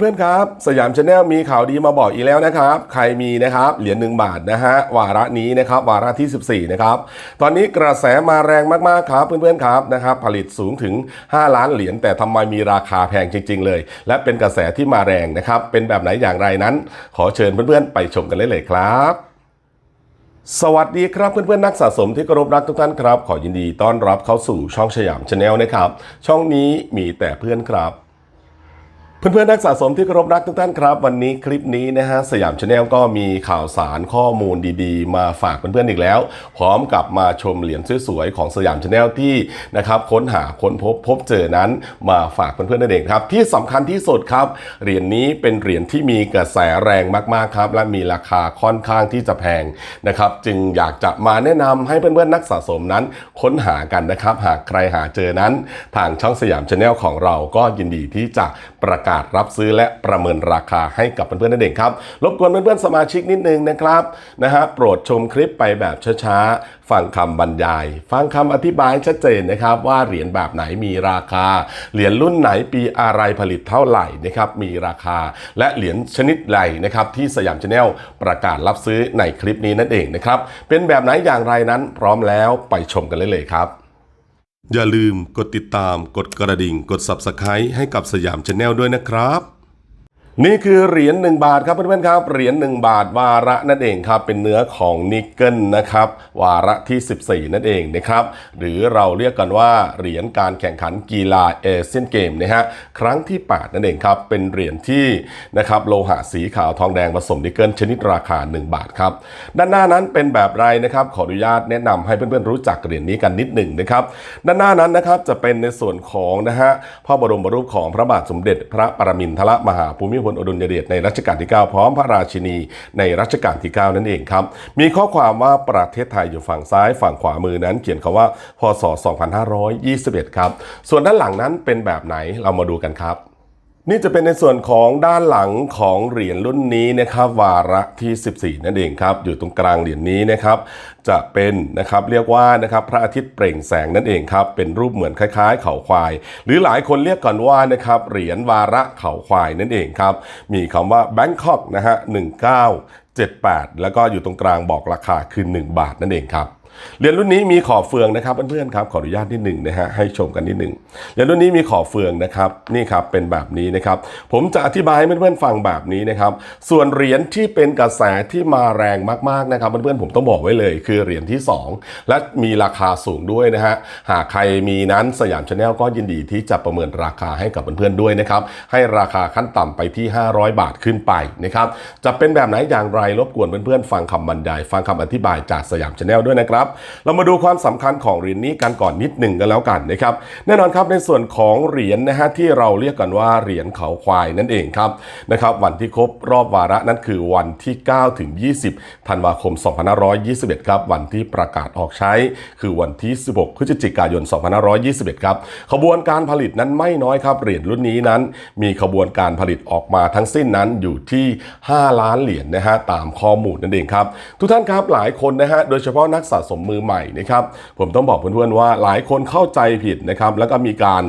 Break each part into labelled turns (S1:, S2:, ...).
S1: เพื่อนๆครับ สยามชาแนลมีข่าวดีมาบอกอีกแล้วนะครับ ใครมีนะครับเหรียญ1บาทนะฮะวาระนี้นะครับวาระที่ 14 นะครับ ตอนนี้กระแสมาแรงมากๆครับเพื่อนๆครับนะครับผลิตสูงถึง 5 ล้านเหรียญแต่ทำไมมีราคาแพงจริง ๆ เลย และเป็นกระแสที่มาแรงนะครับ เป็นแบบไหนอย่างไรนั้น ขอเชิญเพื่อนๆ ไปชมกันเลยเลยครับสวัสดีครับเพื่อนๆนักสะสมที่เคารพรักทุกท่านครับ ขอยินดีต้อนรับเข้าสู่ช่องสยามชาแนลนะครับ ช่องนี้มีแต่เพื่อนครับ เพื่อนๆนักสะสมที่เคารพรักทุกท่านครับ วันนี้คลิปนี้นะฮะสยามชาแนลก็มีข่าวสารข้อมูลดีๆ มาฝากเพื่อนๆอีกแล้ว พร้อมกับมาชมเหรียญสวยๆของสยามชาแนลที่นะครับค้นหาค้นพบพบเจอนั้นมาฝากเพื่อนๆนั่นเองครับที่สำคัญที่สุดครับเหรียญนี้เป็นเหรียญที่มีกระแสแรงมากๆครับและมีราคาค่อนข้างที่จะแพงนะครับจึงอยากจะมาแนะนำให้เพื่อนๆนักสะสมนั้นค้นหากันนะครับหากใครหาเจอนั้น ทางช่องสยามชาแนลของเราก็ยินดีที่จะประกาศรับซื้อและประเมินราคาให้กับเพื่อนๆนั่นเองครับ รบกวนเพื่อนๆสมาชิกนิดนึงนะครับนะฮะโปรดชมคลิปไปแบบช้าๆ ฟังคำบรรยาย ฟังคำอธิบายชัดเจนนะครับ ว่าเหรียญแบบไหนมีราคา เหรียญรุ่นไหนปีอะไรผลิตเท่าไหร่นะครับมีราคา และเหรียญชนิดใดนะครับที่สยามชาแนลประกาศรับซื้อในคลิปนี้นั่นเองนะครับเป็นแบบไหนอย่างไรนั้นพร้อมแล้วไปชมกันเลยเลยครับ อย่าลืมกดติดตามกดกระดิ่งกด Subscribe ให้กับสยามชาแนลด้วยนะครับ นี่คือเหรียญ1บาทครับเพื่อนๆครับเหรียญ1บาทวาระนั่นเองครับเป็นเนื้อของนิกเกิลนะครับวาระที่ 14 นั่นเองนะครับหรือเราเรียกกันว่าเหรียญการแข่งขันกีฬาเอเชียนเกมนะฮะครั้งที่ 8 นั่นเองครับเป็นเหรียญที่นะครับโลหะสีขาวทองแดงผสมนิกเกิลชนิดราคา 1 บาทครับด้านหน้านั้นเป็นแบบไรนะครับขออนุญาตแนะนำให้เพื่อนๆรู้จักเหรียญนี้กันนิดหนึ่งนะครับด้านหน้านั้นนะครับจะเป็นในส่วนของนะฮะพระบรมรูปของพระบาทสมเด็จ พระปรมินทรมหาภูมิพลอดุลยเดชในรัชกาลที่ 9 พร้อมพระราชินีในรัชกาลที่ 9 นั่นเองครับ มีข้อความว่าประเทศไทยอยู่ฝั่งซ้ายฝั่งขวามือนั้น เขียนคาว่าพศ 2521 ครับ ส่วนด้านหลังนั้นเป็นแบบไหนเรามาดูกันครับ นี่จะเป็นในส่วนของด้านหลังของเหรียญรุ่นนี้นะครับ วาระที่ 14 นั่นเองครับ อยู่ตรงกลางเหรียญนี้นะครับ จะเป็นนะครับเรียกว่านะครับพระอาทิตย์เปล่งแสงนั่นเองครับ เป็นรูปเหมือนคล้ายๆ เขาควาย หรือหลายคนเรียกกันว่านะครับเหรียญวาระเขาควายนั่นเองครับ มีคำว่า Bangkok นะฮะ1978 แล้วก็อยู่ตรงกลางบอกราคาคือ 1 บาทนั่นเองครับ เหรียญรุ่นนี้มีขอบเฟืองนะครับเพื่อนๆครับขออนุญาตนิดหนึ่งนะฮะให้ชมกันนิดหนึ่งเหรียญรุ่นนี้มีขอบเฟืองนะครับนี่ครับเป็นแบบนี้นะครับ ผมจะอธิบายให้เพื่อนๆฟังแบบนี้นะครับ ส่วนเหรียญที่เป็นกระแสที่มาแรงมากๆนะครับเพื่อนๆผมต้องบอกไว้เลย คือเหรียญที่ 2 และมีราคาสูงด้วยนะฮะหากใครมีนั้นสยามชาแนลก็ยินดีที่จะประเมินราคาให้กับเพื่อนๆด้วยนะครับให้ราคาขั้นต่ำไปที่ 500 บาทขึ้นไปนะครับจะเป็นแบบไหนอย่างไรรบกวนเพื่อนๆฟังคำบรรยาย ฟังคำอธิบายจากสยามชาแนลด้วยนะครับเรามาดูความสำคัญของเหรียญนี้กันก่อนนิดหนึ่งกันแล้วกันนะครับ แน่นอนครับในส่วนของเหรียญนะฮะที่เราเรียกกันว่าเหรียญเขาควายนั่นเองครับนะครับวันที่ครบรอบวาระนั้นคือวันที่ 9 ถึง 20 ธันวาคม 2521 ครับ วันที่ประกาศออกใช้ คือวันที่ 16 พฤศจิกายน 2521 ครับ ขบวนการผลิตนั้นไม่น้อยครับ เหรียญรุ่นนี้นั้น มีขบวนการผลิตออกมาทั้งสิ้นนั้นอยู่ที่ 5 ล้านเหรียญนะฮะตามข้อมูลนั่นเองครับ ทุกท่านครับหลายคนนะฮะโดยเฉพาะนักสะสมมือใหม่นะครับผมต้องบอกเพื่อนๆว่าหลายคนเข้าใจผิดนะครับแล้วก็มีการ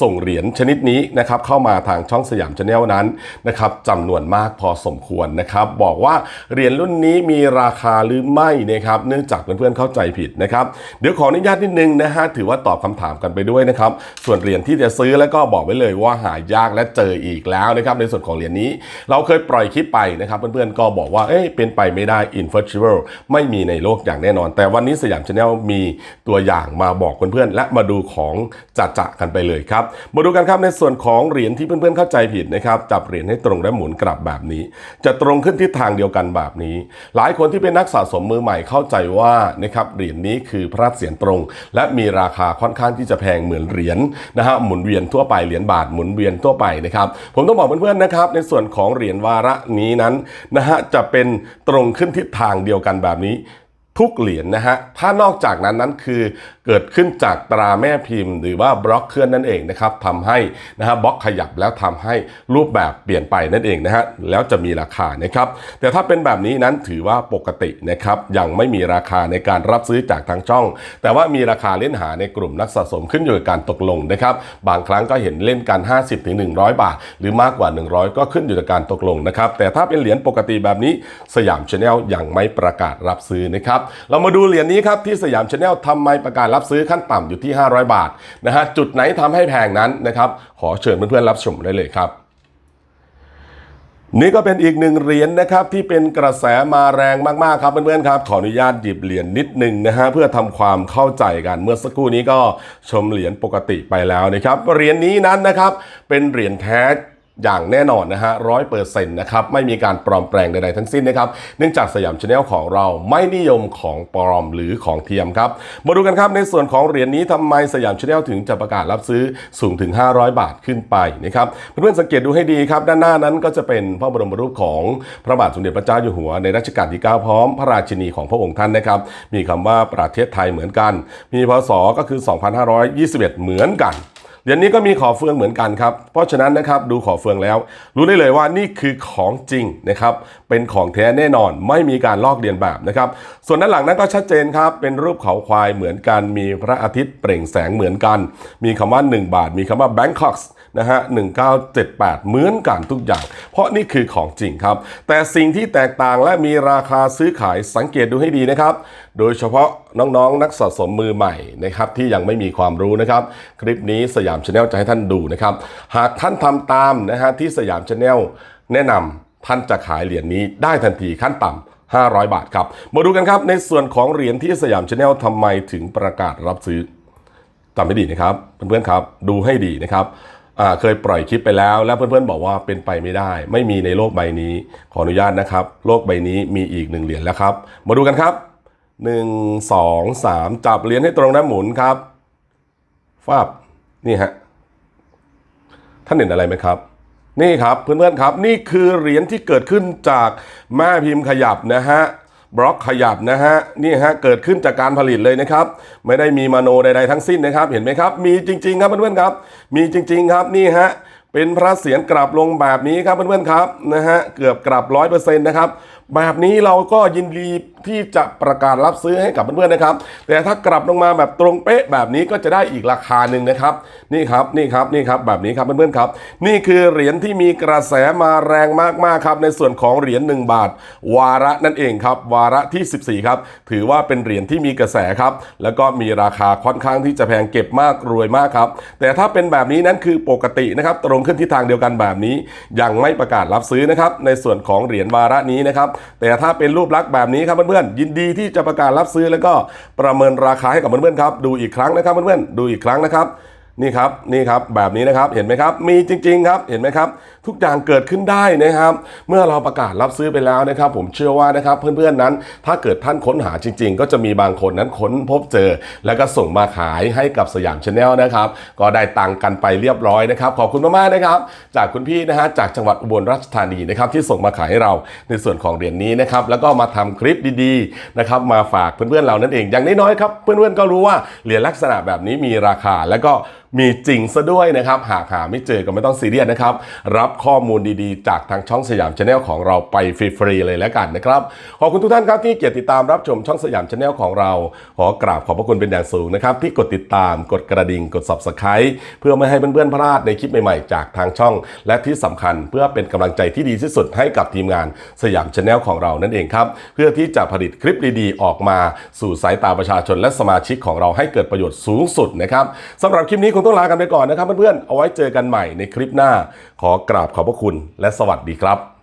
S1: ส่งเหรียญชนิดนี้นะครับเข้ามาทางช่องสยามชาแนลนั้นนะครับจำนวนมากพอสมควรนะครับบอกว่าเหรียญรุ่นนี้มีราคาหรือไม่นะครับเนื่องจากเพื่อนๆเข้าใจผิดนะครับเดี๋ยวขออนุญาตนิดนึงนะฮะถือว่าตอบคำถามกันไปด้วยนะครับส่วนเหรียญที่จะซื้อแล้วก็บอกไว้เลยว่าหายากและเจออีกแล้วนะครับในส่วนของเหรียญนี้ เราเคยปล่อยคลิปไปนะครับเพื่อนๆก็บอกว่าเอ้ยเป็นไปไม่ได้ infallible ไม่มีในโลกอย่างแน่นอน แต่วันนี้นี้สยามชาแนลมีตัวอย่างมาบอกเพื่อนๆและมาดูของจัดจะกันไปเลยครับ มาดูกันครับในส่วนของเหรียญที่เพื่อนๆเข้าใจผิดนะครับจับเหรียญให้ตรงและหมุนกลับแบบนี้ จะตรงขึ้นทิศทางเดียวกันแบบนี้ หลายคนที่เป็นนักสะสมมือใหม่เข้าใจว่านะครับเหรียญนี้คือพระเศียรตรง และมีราคาค่อนข้างที่จะแพงเหมือนเหรียญนะฮะหมุนเวียนทั่วไปเหรียญบาทหมุนเวียนทั่วไปนะครับผมต้องบอกเพื่อนๆนะครับในส่วนของเหรียญวาระนี้นั้นนะฮะจะเป็นตรงขึ้นทิศทางเดียวกันแบบนี้ ทุกเหรียญนะฮะ ถ้านอกจากนั้นนั้นคือเกิดขึ้นจากตราแม่พิมพ์ หรือว่าบล็อกเคลื่อนนั่นเองนะครับทำให้นะฮะบล็อกขยับแล้วทำให้รูปแบบเปลี่ยนไปนั่นเองนะฮะแล้วจะมีราคานะครับ แต่ถ้าเป็นแบบนี้นั้นถือว่าปกตินะครับยังไม่มีราคาในการรับซื้อจากทางช่อง แต่ว่ามีราคาเล่นหาในกลุ่มนักสะสมขึ้นอยู่กับการตกลงนะครับ บางครั้งก็เห็นเล่นกัน 50ถึง100 บาท หรือมากกว่า 100 ก็ขึ้นอยู่กับการตกลงนะครับแต่ถ้าเป็นเหรียญปกติแบบนี้สยามชาแนลยังไม่ประกาศรับซื้อนะครับเรามาดูเหรียญนี้ครับที่สยามชาแนลทำไมประกาศรับซื้อขั้นต่ำอยู่ที่ 500 บาทนะฮะจุดไหนทำให้แพงนั้นนะครับขอเชิญเพื่อนๆรับชมได้เลยครับนี่ก็เป็นอีกหนึ่งเหรียญนะครับที่เป็นกระแสมาแรงมากๆครับเพื่อนๆครับขออนุญาตหยิบเหรียญนิดหนึ่งนะฮะเพื่อทำความเข้าใจกันเมื่อสักครู่นี้ก็ชมเหรียญปกติไปแล้วนะครับเหรียญนี้นั้นนะครับเป็นเหรียญแท้ อย่างแน่นอนนะฮะร้อยเปอร์เซ็นต์นะครับไม่มีการปลอมแปลงใดๆทั้งสิ้นนะครับเนื่องจากสยามชาแนลของเราไม่นิยมของปลอมหรือของเทียมครับมาดูกันครับในส่วนของเหรียญนี้ทำไมสยามชาแนลถึงจะประกาศรับซื้อสูงถึง 500 บาทขึ้นไปนะครับเพื่อนๆสังเกตดูให้ดีครับ ด้านหน้านั้นก็จะเป็นพระบรมรูปของพระบาทสมเด็จพระเจ้าอยู่หัวในรัชกาลที่ 9 พร้อมพระราชินีของพระองค์ท่านนะครับมีคำว่าประเทศไทยเหมือนกัน มีพศก็คือ 2521 เหมือนกัน เดี๋ยวนี้ก็มีขอเฟืองเหมือนกันครับ เพราะฉะนั้นนะครับดูขอเฟืองแล้ว รู้ได้เลยว่านี่คือของจริงนะครับ เป็นของแท้แน่นอนไม่มีการลอกเลียนแบบนะครับ ส่วนด้านหลังนั้นก็ชัดเจนครับ เป็นรูปเขาควายเหมือนกัน มีพระอาทิตย์เปล่งแสงเหมือนกัน มีคำว่า 1 บาท มีคำว่า Bangkok นะฮะ 1978 เหมือนกันทุกอย่าง เพราะนี่คือของจริงครับ แต่สิ่งที่แตกต่างและมีราคาซื้อขายสังเกตดูให้ดีนะครับ โดยเฉพาะน้องๆ นักสะสมมือใหม่นะครับที่ยังไม่มีความรู้นะครับ คลิปนี้สยามชาแนลจะให้ท่านดูนะครับ หากท่านทำตามนะฮะที่สยามชาแนลแนะนำท่านจะขายเหรียญนี้ได้ทันทีขั้นต่ำ500 บาทครับ มาดูกันครับในส่วนของเหรียญที่สยามชาแนลทำไมถึงประกาศรับซื้อจำให้ดีนะครับ เพื่อนๆครับ ดูให้ดีนะครับ เคยปล่อยคลิปไปแล้ว แล้วเพื่อนๆบอกว่าเป็นไปไม่ได้ ไม่มีในโลกใบนี้ ขออนุญาตนะครับ โลกใบนี้มีอีกหนึ่งเหรียญแล้วครับ มาดูกันครับ 1 2 3 จับเหรียญให้ตรงนะหมุนครับฟาบนี่ฮะท่านเห็นอะไรไหมครับนี่ครับเพื่อนๆครับ นี่คือเหรียญที่เกิดขึ้นจากแม่พิมพ์ขยับนะฮะ บล็อกขยับนะฮะนี่ฮะเกิดขึ้นจากการผลิตเลยนะครับ ไม่ได้มีมโนใดๆทั้งสิ้นนะครับ เห็นไหมครับ มีจริง ๆ ครับเพื่อนๆครับ มีจริง ๆ ครับนี่ฮะเป็นพระเศียรกลับลงแบบนี้ครับเพื่อนๆครับนะฮะเกือบกลับร้อยเปอร์เซ็นต์นะครับแบบนี้เราก็ยินดีที่จะประกาศรับซื้อให้กับเพื่อนๆนะครับ แต่ถ้ากลับลงมาแบบตรงเป๊ะแบบนี้ก็จะได้อีกราคาหนึ่งนะครับ นี่ครับนี่ครับนี่ครับแบบนี้ครับเพื่อนๆครับ นี่คือเหรียญที่มีกระแสมาแรงมากๆครับในส่วนของเหรียญ1บาท วาระนั่นเองครับ วาระที่ 14 ครับ ถือว่าเป็นเหรียญที่มีกระแสครับ แล้วก็มีราคาค่อนข้างที่จะแพงเก็บมากรวยมากครับ แต่ถ้าเป็นแบบนี้นั้นคือปกตินะครับ ตรงขึ้นที่ทางเดียวกันแบบนี้ ยังไม่ประกาศรับซื้อนะครับ ในส่วนของเหรียญวาระนี้นะครับ แต่ถ้าเป็นรูปลักษณ์แบบนี้ครับเพื่อนๆยินดีที่จะประกาศรับซื้อแล้วก็ประเมินราคาให้กับเพื่อนๆครับดูอีกครั้งนะครับเพื่อนๆดูอีกครั้งนะครับ นี่ครับนี่ครับแบบนี้นะครับเห็นไหมครับ มีจริง ๆ ครับเห็นไหมครับ ทุกอย่างเกิดขึ้นได้นะครับ เมื่อเราประกาศรับซื้อไปแล้วนะครับ ผมเชื่อว่านะครับเพื่อนๆนั้น ถ้าเกิดท่านค้นหาจริง ๆ ก็จะมีบางคนนั้นค้นพบเจอ แล้วก็ส่งมาขายให้กับสยามชาแนลนะครับ ก็ได้ตังค์กันไปเรียบร้อยนะครับขอบคุณมากๆนะครับ จากคุณพี่นะฮะจากจังหวัดอุบลราชธานีนะครับที่ส่งมาขายให้เราในส่วนของเหรียญนี้นะครับแล้วก็มาทำคลิปดีๆนะครับมาฝากเพื่อนๆเรานั่นเองอย่างน้อยๆครับเพื่อนๆก็รู้ว่าเหรียญลักษณะแบบนี้มีราคาแล้วก็มีจริงซะด้วยนะครับ หากหาไม่เจอก็ไม่ต้องซีเรียสนะครับ รับข้อมูลดีๆ จากทางช่องสยามชาแนลของเราไปฟรีๆเลยแล้วกันนะครับ ขอบคุณทุกท่านครับที่เกียรติติดตามรับชมช่องสยามชาแนลของเรา ขอกราบขอบพระคุณเป็นอย่างสูงนะครับ ที่กดติดตามกดกระดิ่งกด subscribe เพื่อไม่ให้เพื่อนๆพลาดในคลิปใหม่ๆ จากทางช่อง และที่สำคัญเพื่อเป็นกำลังใจที่ดีที่สุดให้กับทีมงานสยามชาแนลของเรานั่นเองครับเพื่อที่จะผลิตคลิปดีๆ ออกมาสู่สายตาประชาชนและสมาชิกของเราให้เกิดประโยชน์สูงสุดนะครับสำหรับคลิปนี้คงต้องลากันไปก่อนนะครับเพื่อนๆ เอาไว้เจอกันใหม่ในคลิปหน้า ขอกราบขอบพระคุณและสวัสดีครับ